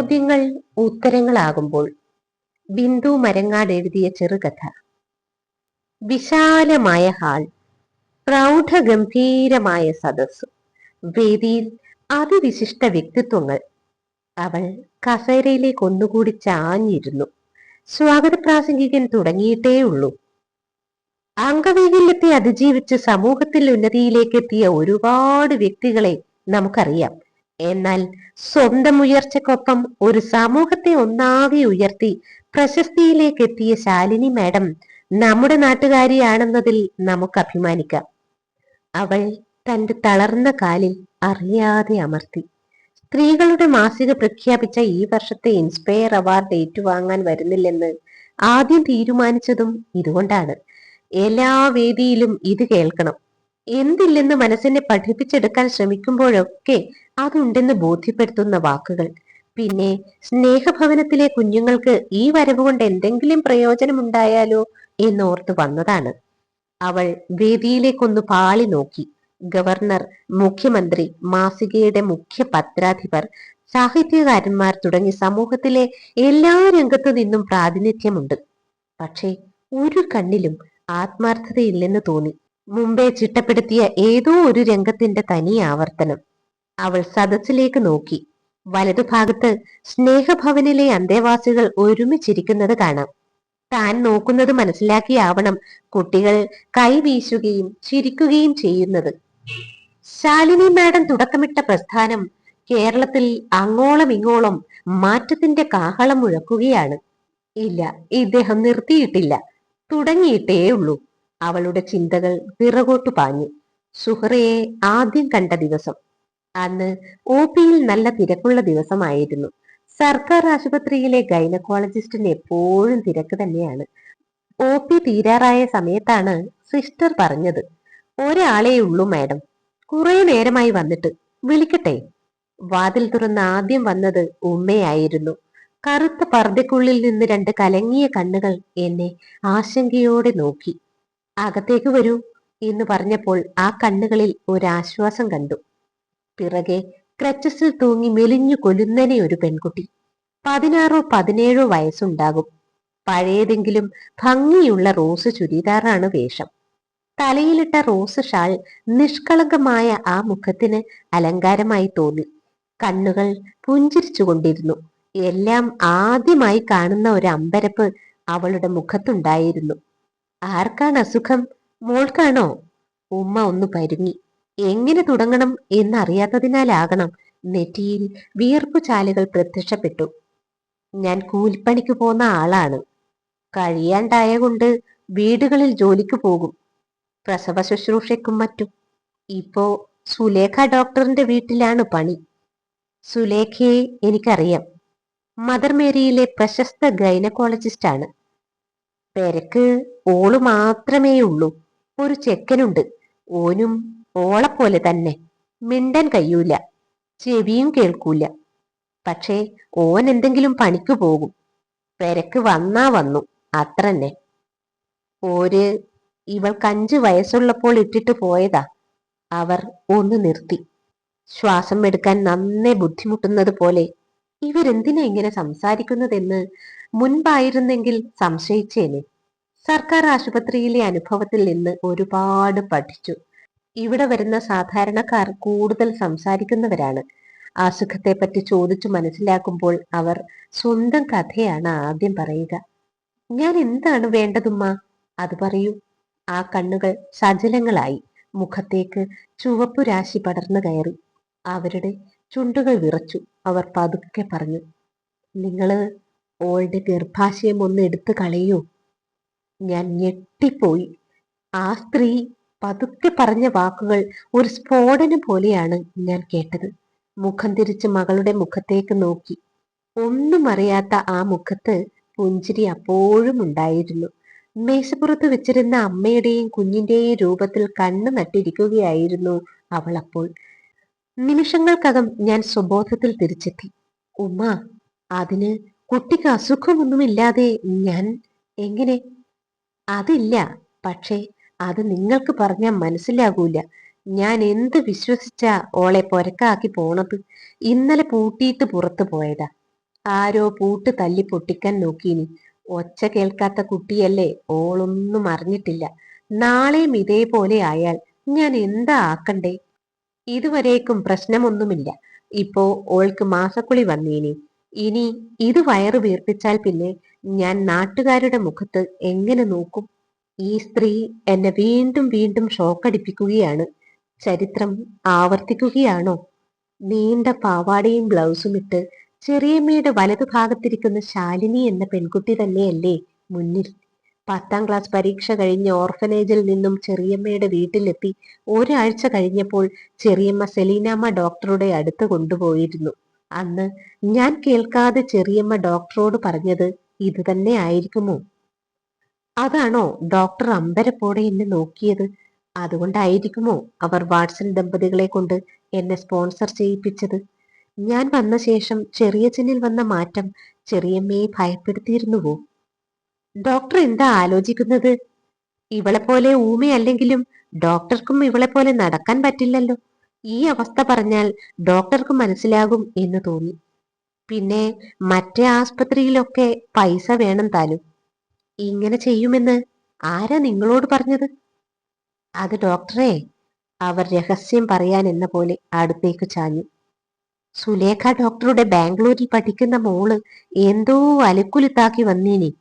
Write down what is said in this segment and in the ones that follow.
ചോദ്യങ്ങൾ ഉത്തരങ്ങളാകുമ്പോൾ ബിന്ദു മരങ്ങാട് എഴുതിയ ചെറുകഥ. വിശാലമായ ഹാൾ പ്രൗഢഗംഭീരമായ സദസ് വേദിയിൽ അതിവിശിഷ്ട വ്യക്തിത്വങ്ങൾ. അവൾ കസേരയിലേക്ക് ഒന്നുകൂടി ചാഞ്ഞിരുന്നു. സ്വാഗത പ്രാസംഗികൻ തുടങ്ങിയിട്ടേ ഉള്ളൂ. അംഗവൈകല്യത്തെ അതിജീവിച്ച് സമൂഹത്തിൽ ഉന്നതിയിലേക്ക് എത്തിയ ഒരുപാട് വ്യക്തികളെ നമുക്കറിയാം. എന്നാൽ സ്വന്തം ഉയർച്ചക്കൊപ്പം ഒരു സമൂഹത്തെ ഒന്നാകെ ഉയർത്തി പ്രശസ്തിയിലേക്ക് എത്തിയ ശാലിനി മാഡം നമ്മുടെ നാട്ടുകാരിയാണെന്നതിൽ നമുക്ക് അഭിമാനിക്കാം. അവൾ തന്റെ തളർന്ന കാലിൽ അറിയാതെ അമർത്തി. സ്ത്രീകളുടെ മാസിക പ്രഖ്യാപിച്ച ഈ വർഷത്തെ ഇൻസ്പയർ അവാർഡ് ഏറ്റുവാങ്ങാൻ വരുന്നില്ലെന്ന് ആദ്യം തീരുമാനിച്ചതും ഇതുകൊണ്ടാണ്. എല്ലാ വേദിയിലും ഇത് കേൾക്കണം. എന്തില്ലെന്ന് മനസ്സിനെ പഠിപ്പിച്ചെടുക്കാൻ ശ്രമിക്കുമ്പോഴൊക്കെ അതുണ്ടെന്ന് ബോധ്യപ്പെടുത്തുന്ന വാക്കുകൾ. പിന്നെ സ്നേഹഭവനത്തിലെ കുഞ്ഞുങ്ങൾക്ക് ഈ വരവ് കൊണ്ട് എന്തെങ്കിലും പ്രയോജനമുണ്ടായാലോ എന്നോർത്ത് വന്നതാണ്. അവൾ വേദിയിലേക്കൊന്ന് പാളി നോക്കി. ഗവർണർ മുഖ്യമന്ത്രി മാസികയുടെ മുഖ്യ പത്രാധിപർ സാഹിത്യകാരന്മാർ തുടങ്ങി സമൂഹത്തിലെ എല്ലാ രംഗത്തു നിന്നും പ്രാതിനിധ്യമുണ്ട്. പക്ഷേ ഒരു കണ്ണിലും ആത്മാർത്ഥതയില്ലെന്ന് തോന്നി. മുമ്പേ ചിട്ടപ്പെടുത്തിയ ഏതോ ഒരു രംഗത്തിന്റെ തനി ആവർത്തനം അവൾ സദസ്സിലേക്ക് നോക്കി. വലതുഭാഗത്ത് സ്നേഹഭവനിലെ അന്തേവാസികൾ ഒരുമിച്ചിരിക്കുന്നത് കാണാം. താൻ നോക്കുന്നത് മനസ്സിലാക്കിയാവണം കുട്ടികൾ കൈവീശുകയും ചിരിക്കുകയും ചെയ്യുന്നത്. ശാലിനി മാഡം തുടക്കമിട്ട പ്രസ്ഥാനം കേരളത്തിൽ അങ്ങോളം ഇങ്ങോളം മാറ്റത്തിന്റെ കാഹളം മുഴക്കുകയാണ്. ഇല്ല ഇദ്ദേഹം നിർത്തിയിട്ടില്ല. തുടങ്ങിയിട്ടേ ഉള്ളൂ. അവളുടെ ചിന്തകൾ പിറകോട്ടു പാഞ്ഞു. സുഹറയെ ആദ്യം കണ്ട ദിവസം. അന്ന് ഒ പിയിൽ നല്ല തിരക്കുള്ള ദിവസമായിരുന്നു. സർക്കാർ ആശുപത്രിയിലെ ഗൈനക്കോളജിസ്റ്റിന് എപ്പോഴും തിരക്ക് തന്നെയാണ്. ഒ പി തീരാറായ സമയത്താണ് സിസ്റ്റർ പറഞ്ഞത്. ഒരാളേ ഉള്ളൂ മാഡം. കുറെ നേരമായി വന്നിട്ട്. വിളിക്കട്ടെ? വാതിൽ തുറന്ന് ആദ്യം വന്നത് ഉമ്മയായിരുന്നു. കറുത്ത പർദ്ദക്കുള്ളിൽ നിന്ന് രണ്ട് കലങ്ങിയ കണ്ണുകൾ എന്നെ ആശങ്കയോടെ നോക്കി. അകത്തേക്ക് വരൂ എന്ന് പറഞ്ഞപ്പോൾ ആ കണ്ണുകളിൽ ഒരാശ്വാസം കണ്ടു. പിറകെ ക്രച്ചസിൽ തൂങ്ങി മെലിഞ്ഞു കൊല്ലുന്നനെ ഒരു പെൺകുട്ടി. പതിനാറോ പതിനേഴോ വയസ്സുണ്ടാകും. പഴയതെങ്കിലും ഭംഗിയുള്ള റോസ് ചുരിദാറാണ് വേഷം. തലയിലിട്ട റോസ് ഷാൾ നിഷ്കളങ്കമായ ആ മുഖത്തിന് അലങ്കാരമായി തോന്നി. കണ്ണുകൾ പുഞ്ചിരിച്ചുകൊണ്ടിരുന്നു. എല്ലാം ആദ്യമായി കാണുന്ന ഒരു അമ്പരപ്പ് അവളുടെ മുഖത്തുണ്ടായിരുന്നു. ആർക്കാണ് അസുഖം? മോൾക്കാണോ? ഉമ്മ ഒന്ന് പരുങ്ങി. എങ്ങനെ തുടങ്ങണം എന്നറിയാത്തതിനാലാകണം നെറ്റിയിൽ വിയർപ്പു ചാലുകൾ പ്രത്യക്ഷപ്പെട്ടു. ഞാൻ കൂലിപ്പണിക്ക് പോന്ന ആളാണ്. കഴിയാണ്ടായ കൊണ്ട് വീടുകളിൽ ജോലിക്ക് പോകും. പ്രസവ ശുശ്രൂഷയ്ക്കും മറ്റും. ഇപ്പോ സുലേഖ ഡോക്ടറിന്റെ വീട്ടിലാണ് പണി. സുലേഖയെ എനിക്കറിയാം. മദർ മേരിയിലെ പ്രശസ്ത ഗൈനക്കോളജിസ്റ്റ് ആണ്. പെരക്ക് ഓൾ മാത്രമേ ഉള്ളൂ ഒരു ചെക്കനുണ്ട്. ഓനും ഓളെപ്പോലെ തന്നെ. മിണ്ടൻ കഴിയൂല ചെവിയും കേൾക്കൂല. പക്ഷേ ഓൻ എന്തെങ്കിലും പണിക്ക് പോകും. പെരക്ക് വന്നാ വന്നു. അത്രന്നെ. ഓര് ഇവൾക്ക് അഞ്ചു വയസ്സുള്ളപ്പോൾ ഇട്ടിട്ട് പോയതാ. അവർ ഒന്ന് നിർത്തി. ശ്വാസം എടുക്കാൻ നന്നേ ബുദ്ധിമുട്ടുന്നത് പോലെ ഇവരെന്തിനാ ഇങ്ങനെ സംസാരിക്കുന്നതെന്ന് മുൻപായിരുന്നെങ്കിൽ സംശയിച്ചേനെ. സർക്കാർ ആശുപത്രിയിലെ അനുഭവത്തിൽ നിന്ന് ഒരുപാട് പഠിച്ചു. ഇവിടെ വരുന്ന സാധാരണക്കാർ കൂടുതൽ സംസാരിക്കുന്നവരാണ്. പറ്റി ചോദിച്ചു മനസ്സിലാക്കുമ്പോൾ അവർ സ്വന്തം കഥയാണ് ആദ്യം പറയുക. ഞാൻ എന്താണ് വേണ്ടതുമ്മ അത് പറയൂ ആ കണ്ണുകൾ സജലങ്ങളായി. മുഖത്തേക്ക് ചുവപ്പു രാശി പടർന്നു കയറി. അവരുടെ ചുണ്ടുകൾ വിറച്ചു. അവർ പതുക്കെ പറഞ്ഞു നിങ്ങൾ ഓളുടെ ഗർഭാശയം ഒന്ന് എടുത്തു കളയൂ. ഞാൻ ഞെട്ടിപ്പോയി. ആ സ്ത്രീ പതുക്കെ പറഞ്ഞ വാക്കുകൾ ഒരു സ്ഫോടനം പോലെയാണ് ഞാൻ കേട്ടത്. മുഖം തിരിച്ച് മകളുടെ മുഖത്തേക്ക് നോക്കി. ഒന്നും അറിയാത്ത ആ മുഖത്ത് പുഞ്ചിരി അപ്പോഴും ഉണ്ടായിരുന്നു. മേശപ്പുറത്ത് വെച്ചിരുന്ന അമ്മയുടെയും കുഞ്ഞിന്റെയും രൂപത്തിൽ കണ്ണു നട്ടിരിക്കുകയായിരുന്നു അവൾ അപ്പോൾ. നിമിഷങ്ങൾക്കകം ഞാൻ സ്വബോധത്തിൽ തിരിച്ചെത്തി. ഉമ്മ അതിന് കുട്ടിക്ക് അസുഖമൊന്നുമില്ലാതെ ഞാൻ എങ്ങനെ? അതില്ല. പക്ഷേ അത് നിങ്ങൾക്ക് പറഞ്ഞാൽ മനസ്സിലാകൂല. ഞാൻ എന്ത് വിശ്വസിച്ചാ ഓളെ പൊരക്കാക്കി പോണത്? ഇന്നലെ പൂട്ടിയിട്ട് പുറത്തു പോയതാ. ആരോ പൂട്ട് തല്ലി പൊട്ടിക്കാൻ നോക്കീനി. ഒച്ച കേൾക്കാത്ത കുട്ടിയല്ലേ ഓളൊന്നും അറിഞ്ഞിട്ടില്ല. നാളെയും ഇതേപോലെ ആയാൽ ഞാൻ എന്താ ആക്കണ്ടേ? ഇതുവരേക്കും പ്രശ്നമൊന്നുമില്ല. ഇപ്പോ ഓൾക്ക് മാസക്കുളി വന്നീനി. ഇനി ഇത് വയറ് വീർപ്പിച്ചാൽ പിന്നെ ഞാൻ നാട്ടുകാരുടെ മുഖത്ത് എങ്ങനെ നോക്കും? ഈ സ്ത്രീ എന്നെ വീണ്ടും വീണ്ടും ഷോക്കടിപ്പിക്കുകയാണ് ചരിത്രം ആവർത്തിക്കുകയാണോ? നീണ്ട പാവാടയും ബ്ലൗസും ഇട്ട് ചെറിയമ്മയുടെ വലതുഭാഗത്തിരിക്കുന്ന ശാലിനി എന്ന പെൺകുട്ടി തന്നെയല്ലേ മുന്നിൽ. പത്താം ക്ലാസ് പരീക്ഷ കഴിഞ്ഞ് ഓർഫനേജിൽ നിന്നും ചെറിയമ്മയുടെ വീട്ടിലെത്തി ഒരാഴ്ച കഴിഞ്ഞപ്പോൾ ചെറിയമ്മ സെലീനാമ്മ ഡോക്ടറുടെ അടുത്ത് കൊണ്ടുപോയിരുന്നു. അന്ന് ഞാൻ കേൾക്കാതെ ചെറിയമ്മ ഡോക്ടറോട് പറഞ്ഞത് ഇത് തന്നെ ആയിരിക്കുമോ? അതാണോ ഡോക്ടർ അമ്പരപ്പോടെ എന്നെ നോക്കിയത്? അതുകൊണ്ടായിരിക്കുമോ അവർ വാട്സൺ ദമ്പതികളെ കൊണ്ട് എന്നെ സ്പോൺസർ ചെയ്യിപ്പിച്ചത്? ഞാൻ വന്ന ശേഷം ചെറിയച്ഛനിൽ വന്ന മാറ്റം ചെറിയമ്മയെ ഭയപ്പെടുത്തിയിരുന്നുവോ? ഡോക്ടർ എന്താ ആലോചിക്കുന്നത്? ഇവളെ പോലെ ഊമയല്ലെങ്കിലും ഡോക്ടർക്കും ഇവളെ പോലെ നടക്കാൻ പറ്റില്ലല്ലോ. ഈ അവസ്ഥ പറഞ്ഞാൽ ഡോക്ടർക്ക് മനസ്സിലാകും എന്ന് തോന്നി. പിന്നെ മറ്റേ ആസ്പത്രിയിലൊക്കെ പൈസ വേണം താനും. ഇങ്ങനെ ചെയ്യുമെന്ന് ആരാ നിങ്ങളോട് പറഞ്ഞത്? അത് ഡോക്ടറെ അവർ രഹസ്യം പറയാൻ എന്ന പോലെ അടുത്തേക്ക് ചാഞ്ഞു. സുലേഖ ഡോക്ടറുടെ ബാംഗ്ലൂരിൽ പഠിക്കുന്ന മോൾ എന്തോ അലക്കുലുത്താക്കി വന്നീനി.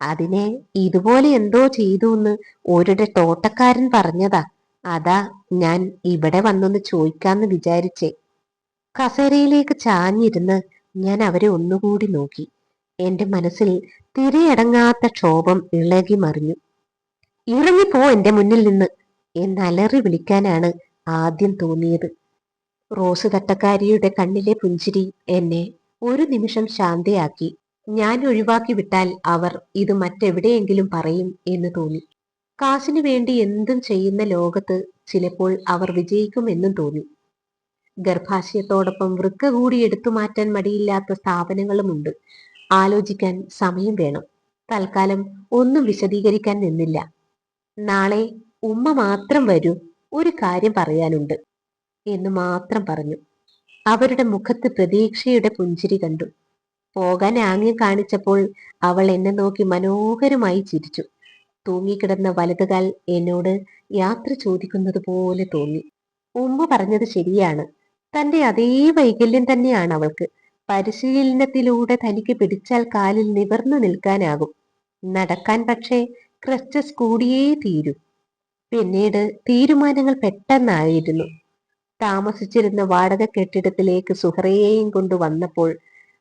അതിനെ ഇതുപോലെ എന്തോ ചെയ്തു എന്ന് ഒരുടെ തോട്ടക്കാരൻ പറഞ്ഞതാ. അതാ ഞാൻ ഇവിടെ വന്നൊന്ന് ചോദിക്കാന്ന് വിചാരിച്ചേ. കസേരയിലേക്ക് ചാഞ്ഞിരുന്ന് ഞാൻ അവരെ ഒന്നുകൂടി നോക്കി. എന്റെ മനസ്സിൽ തിരയടങ്ങാത്ത ക്ഷോഭം ഇളകി മറിഞ്ഞു. ഇറങ്ങിപ്പോ എന്റെ മുന്നിൽ നിന്ന് എന്നലറി വിളിക്കാനാണ് ആദ്യം തോന്നിയത്. റോസ് തട്ടക്കാരിയുടെ കണ്ണിലെ പുഞ്ചിരി എന്നെ ഒരു നിമിഷം ശാന്തയാക്കി. ഞാൻ ഒഴിവാക്കി വിട്ടാൽ അവർ ഇത് മറ്റെവിടെയെങ്കിലും പറയും എന്ന് തോന്നി. കാശിനു വേണ്ടി എന്തും ചെയ്യുന്ന ലോകത്ത് ചിലപ്പോൾ അവർ വിജയിക്കുമെന്നും തോന്നി. ഗർഭാശയത്തോടൊപ്പം വൃക്ക കൂടി എടുത്തു മാറ്റാൻ മടിയില്ലാത്ത സ്ഥാപനങ്ങളുമുണ്ട്. ആലോചിക്കാൻ സമയം വേണം. തൽക്കാലം ഒന്നും വിശദീകരിക്കാൻ നിന്നില്ല. നാളെ ഉമ്മ മാത്രം വരൂ ഒരു കാര്യം പറയാനുണ്ട് എന്ന് മാത്രം പറഞ്ഞു. അവരുടെ മുഖത്ത് പ്രതീക്ഷയുടെ പുഞ്ചിരി കണ്ടു. പോകാൻ ആംഗ്യം കാണിച്ചപ്പോൾ അവൾ എന്നെ നോക്കി മനോഹരമായി ചിരിച്ചു. തൂങ്ങിക്കിടന്ന വലതുകാൽ എന്നോട് യാത്ര ചോദിക്കുന്നത് പോലെ തോന്നി. ഉമ്മ പറഞ്ഞത് ശരിയാണ്. തന്റെ അതേ വൈകല്യം തന്നെയാണ് അവൾക്ക്. പരിശീലനത്തിലൂടെ തനിക്ക് പിടിച്ചാൽ കാലിൽ നിവർന്നു നിൽക്കാനാകും. നടക്കാൻ പക്ഷേ ക്രച്ചസ് കൂടിയേ തീരൂ. പിന്നീട് തീരുമാനങ്ങൾ പെട്ടെന്നായിരുന്നു. താമസിച്ചിരുന്ന വാടക കെട്ടിടത്തിലേക്ക് സുഹറയെയും കൊണ്ട് വന്നപ്പോൾ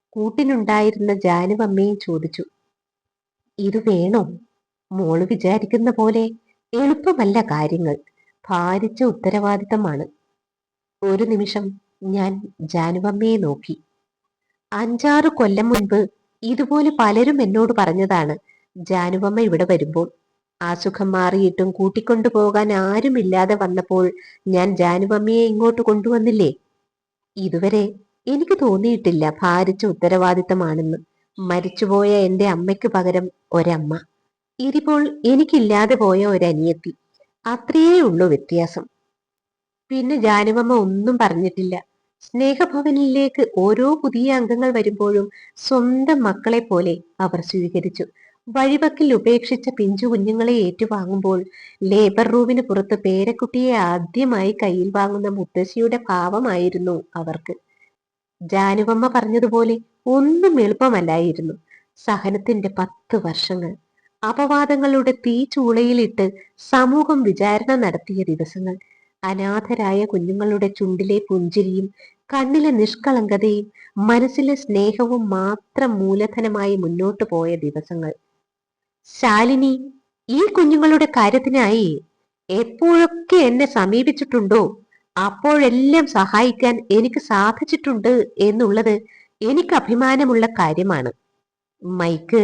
കൂട്ടിനുണ്ടായിരുന്ന ജാനുവമ്മയും ചോദിച്ചു ഇത് വേണോ? മോൾ വിചാരിക്കുന്ന പോലെ എളുപ്പമല്ല കാര്യങ്ങൾ. ഭാരിച്ച ഉത്തരവാദിത്തമാണ്. ഒരു നിമിഷം ഞാൻ ജാനുവമ്മയെ നോക്കി. അഞ്ചാറ് കൊല്ലം മുൻപ് ഇതുപോലെ പലരും എന്നോട് പറഞ്ഞതാണ് ജാനുവമ്മ ഇവിടെ വരുമ്പോൾ അസുഖം മാറിയിട്ടും കൂട്ടിക്കൊണ്ടു പോകാൻ ആരുമില്ലാതെ വന്നപ്പോൾ ഞാൻ ജാനുവമ്മയെ ഇങ്ങോട്ട് കൊണ്ടുവന്നില്ലേ? ഇതുവരെ എനിക്ക് തോന്നിയിട്ടില്ല ഭാരിച്ച ഉത്തരവാദിത്തമാണെന്ന്. മരിച്ചുപോയ എന്റെ അമ്മയ്ക്ക് പകരം ഒരമ്മ. ഇതിപ്പോൾ എനിക്കില്ലാതെ പോയ ഒരനിയത്തി. അത്രയേ ഉള്ളൂ വ്യത്യാസം. പിന്നെ ജാനുവമ്മ ഒന്നും പറഞ്ഞിട്ടില്ല. സ്നേഹഭവനിലേക്ക് ഓരോ പുതിയ അംഗങ്ങൾ വരുമ്പോഴും സ്വന്തം മക്കളെ പോലെ അവർ സ്വീകരിച്ചു. വഴിവക്കിൽ ഉപേക്ഷിച്ച പിഞ്ചു കുഞ്ഞുങ്ങളെ ഏറ്റുവാങ്ങുമ്പോൾ ലേബർ റൂമിന് പുറത്ത് പേരക്കുട്ടിയെ ആദ്യമായി കയ്യിൽ വാങ്ങുന്ന മുത്തശ്ശിയുടെ ഭാവമായിരുന്നു അവർക്ക്. ജാനുവമ്മ പറഞ്ഞതുപോലെ ഒന്നും എളുപ്പമല്ലായിരുന്നു. സഹനത്തിന്റെ പത്ത് വർഷങ്ങൾ. അപവാദങ്ങളുടെ തീ ചൂളയിലിട്ട് സമൂഹം വിചാരണ നടത്തിയ ദിവസങ്ങൾ. അനാഥരായ കുഞ്ഞുങ്ങളുടെ ചുണ്ടിലെ പുഞ്ചിരിയും കണ്ണിലെ നിഷ്കളങ്കതയും മനസ്സിലെ സ്നേഹവും മാത്രം മൂലധനമായി മുന്നോട്ടു പോയ ദിവസങ്ങൾ. ശാലിനി ഈ കുഞ്ഞുങ്ങളുടെ കാര്യത്തിനായി എപ്പോഴൊക്കെ എന്നെ സമീപിച്ചിട്ടുണ്ടോ? അപ്പോഴെല്ലാം സഹായിക്കാൻ എനിക്ക് സാധിച്ചിട്ടുണ്ട് എന്നുള്ളത് എനിക്ക് അഭിമാനമുള്ള കാര്യമാണ്. മൈക്ക്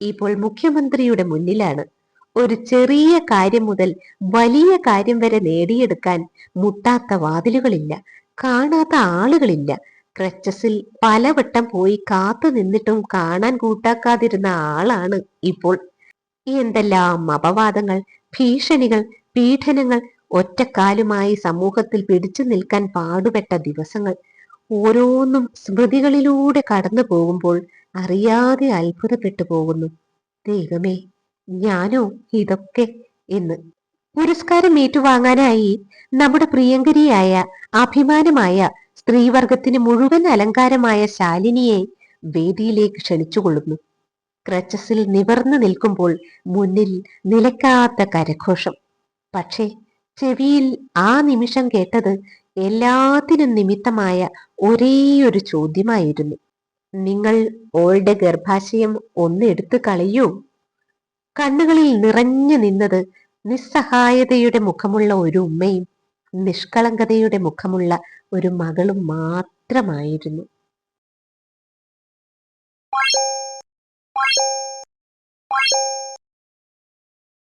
ഇപ്പോൾ മുഖ്യമന്ത്രിയുടെ മുന്നിലാണ്. ഒരു ചെറിയ കാര്യം മുതൽ വലിയ കാര്യം വരെ നേടിയെടുക്കാൻ മുട്ടാത്ത വാതിലുകളില്ല കാണാത്ത ആളുകളില്ല. ക്രച്ചസിൽ പലവട്ടം പോയി കാത്തു നിന്നിട്ടും കാണാൻ കൂട്ടാക്കാതിരുന്ന ആളാണ് ഇപ്പോൾ. എന്തെല്ലാം അപവാദങ്ങൾ ഭീഷണികൾ പീഡനങ്ങൾ ഒറ്റക്കാലുമായി സമൂഹത്തിൽ പിടിച്ചു നിൽക്കാൻ പാടുപെട്ട ദിവസങ്ങൾ. ഓരോന്നും സ്മൃതികളിലൂടെ കടന്നു പോകുമ്പോൾ അറിയാതെ അത്ഭുതപ്പെട്ടു പോകുന്നു. ദൈവമേ ഞാനോ? ഇതൊക്കെ എന്ന്. പുരസ്കാരം ഏറ്റുവാങ്ങാനായി നമ്മുടെ പ്രിയങ്കരിയായ അഭിമാനമായ സ്ത്രീവർഗത്തിന് മുഴുവൻ അലങ്കാരമായ ശാലിനിയെ വേദിയിലേക്ക് ക്ഷണിച്ചുകൊള്ളുന്നു. ക്രച്ചസിൽ നിവർന്നു നിൽക്കുമ്പോൾ മുന്നിൽ നിലക്കാത്ത കരഘോഷം. പക്ഷേ ചെവിയിൽ ആ നിമിഷം കേട്ടത് എല്ലാത്തിനും നിമിത്തമായ ഒരേയൊരു ചോദ്യമായിരുന്നു. നിങ്ങൾ ഓൾഡ് ഗർഭാശയം ഒന്ന് എടുത്തു കളയൂ? കണ്ണുകളിൽ നിറഞ്ഞു നിന്നത് നിസ്സഹായതയുടെ മുഖമുള്ള ഒരു ഉമ്മയും നിഷ്കളങ്കതയുടെ മുഖമുള്ള ഒരു മകളും മാത്രമായിരുന്നു.